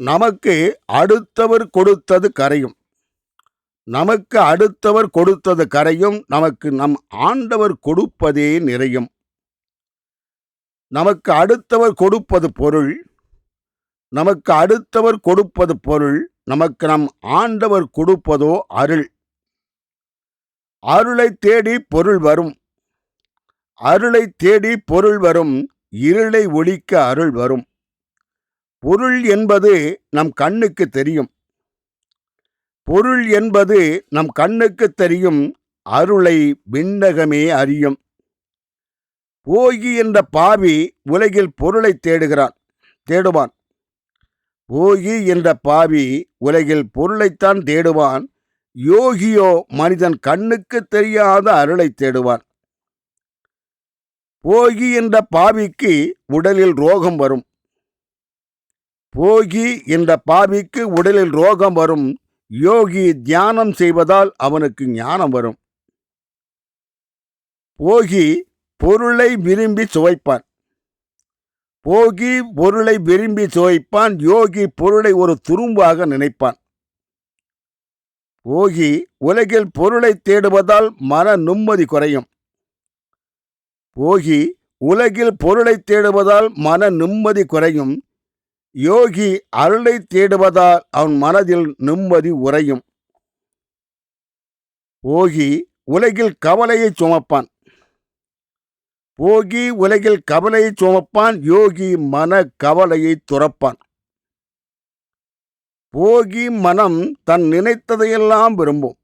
நமக்கு அடுத்தவர் கொடுத்தது கரையும். நமக்கு அடுத்தவர் கொடுத்தது கரையும் நமக்கு நம் ஆண்டவர் கொடுப்பதே நிறையும். நமக்கு அடுத்தவர் கொடுப்பது பொருள் நமக்கு அடுத்தவர் கொடுப்பது பொருள் நமக்கு நம் ஆண்டவர் கொடுப்பதோ அருள். அருளை தேடி பொருள் வரும். அருளை தேடி பொருள் வரும் இருளை ஒழிக்க அருள் வரும். பொருள் என்பது நம் கண்ணுக்கு தெரியும். பொருள் என்பது நம் கண்ணுக்கு தெரியும். அருளை விண்ணகமே அறியும். போகி என்ற பாவி உலகில் பொருளை தேடுகிறான் தேடுவான். போகி என்ற பாவி உலகில் பொருளைத்தான் தேடுவான். யோகியோ மனிதன் கண்ணுக்கு தெரியாத அருளை தேடுவான். போகி என்ற பாவிக்கு உடலில் ரோகம் வரும். போகி என்ற பாவிக்கு உடலில் ரோகம் வரும். யோகி தியானம் செய்வதால் அவனுக்கு ஞானம் வரும். போகி பொருளை விரும்பி சுவைப்பான். போகி பொருளை விரும்பி சுவைப்பான். யோகி பொருளை ஒரு துரும்பாக நினைப்பான். போகி உலகில் பொருளை தேடுவதால் மன நிம்மதி குறையும். போகி உலகில் பொருளை தேடுவதால் மன நிம்மதி குறையும். யோகி அருளை தேடுவதால் அவன் மனதில் நிம்மதி உறையும். போகி உலகில் கவலையை சுமப்பான். போகி உலகில் கவலையை சுமப்பான் யோகி மன கவலையை துறப்பான். போகி மனம் தன் நினைத்ததையெல்லாம் விரும்பும்.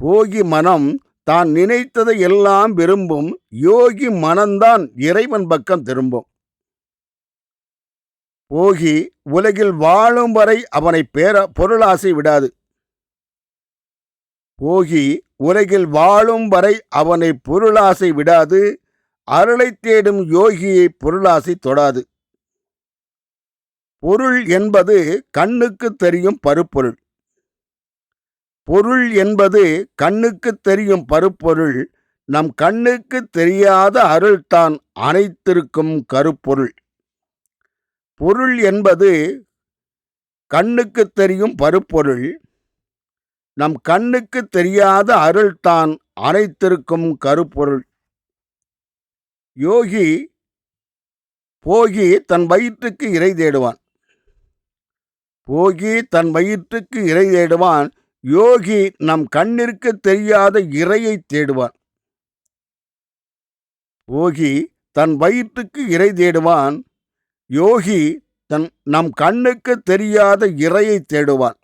போகி மனம் தான் நினைத்ததை எல்லாம் விரும்பும் யோகி மனம்தான் இறைவன் பக்கம் திரும்பும். போகி உலகில் வாழும் வரை அவனை பேர பொருளாசை விடாது. போகி உலகில் வாழும் வரை அவனை பொருளாசை விடாது அருளை தேடும் யோகியை பொருளாசை தொடாது. பொருள் என்பது கண்ணுக்கு தெரியும் பருப்பொருள். பொருள் என்பது கண்ணுக்கு தெரியும் பருப்பொருள் நம் கண்ணுக்கு தெரியாத அருள்தான் அனைத்திற்கும் கருப்பொருள். பொருள் என்பது கண்ணுக்கு தெரியும் பருப்பொருள். நம் கண்ணுக்கு தெரியாத அருள்தான் அனைத்திற்கும் கருப்பொருள். யோகி போகி தன் வயிற்றுக்கு இறை தேடுவான். போகி தன் வயிற்றுக்கு இறை தேடுவான். யோகி நம் கண்ணிற்கு தெரியாத இறையை தேடுவான். போகி தன் வயிற்றுக்கு இறை தேடுவான். யோகி தன் நம் கண்ணுக்கு தெரியாத இறையை தேடுவான்.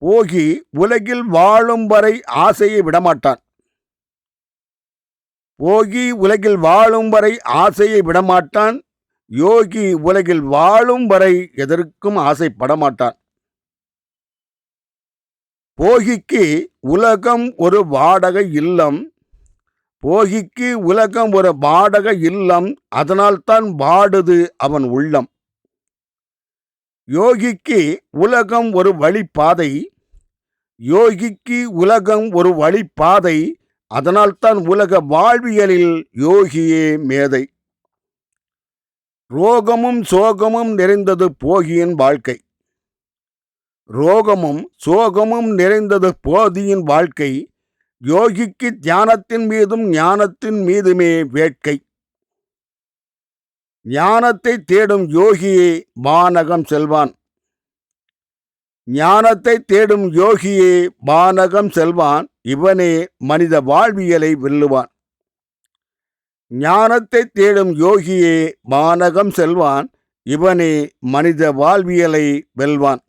போகி உலகில் வாழும் வரை ஆசையை விடமாட்டான். போகி உலகில் வாழும் வரை ஆசையை விடமாட்டான். யோகி உலகில் வாழும் வரை எதற்கும் ஆசைப்படமாட்டான். போகிக்கு உலகம் ஒரு வாடகை இல்லம். போகிக்கு உலகம் ஒரு பாடக இல்லம் அதனால்தான் பாடுது அவன் உள்ளம். யோகிக்கு உலகம் ஒரு வழிப்பாதை யோகிக்கு உலகம் ஒரு வழிப்பாதை அதனால்தான் உலக வாழ்வியலில் யோகியே மேதை. ரோகமும் சோகமும் நிறைந்தது போகியின் வாழ்க்கை. ரோகமும் சோகமும் நிறைந்தது போதியின் வாழ்க்கை யோகிக்கு தியானத்தின் மீதும் ஞானத்தின் மீதுமே வேட்கை. ஞானத்தை தேடும் யோகியே வானகம் செல்வான். ஞானத்தை தேடும் யோகியே வானகம் செல்வான். இவனே மனித வாழ்வியலை வெல்லுவான். ஞானத்தை தேடும் யோகியே வானகம் செல்வான். இவனே மனித வாழ்வியலை வெல்வான்.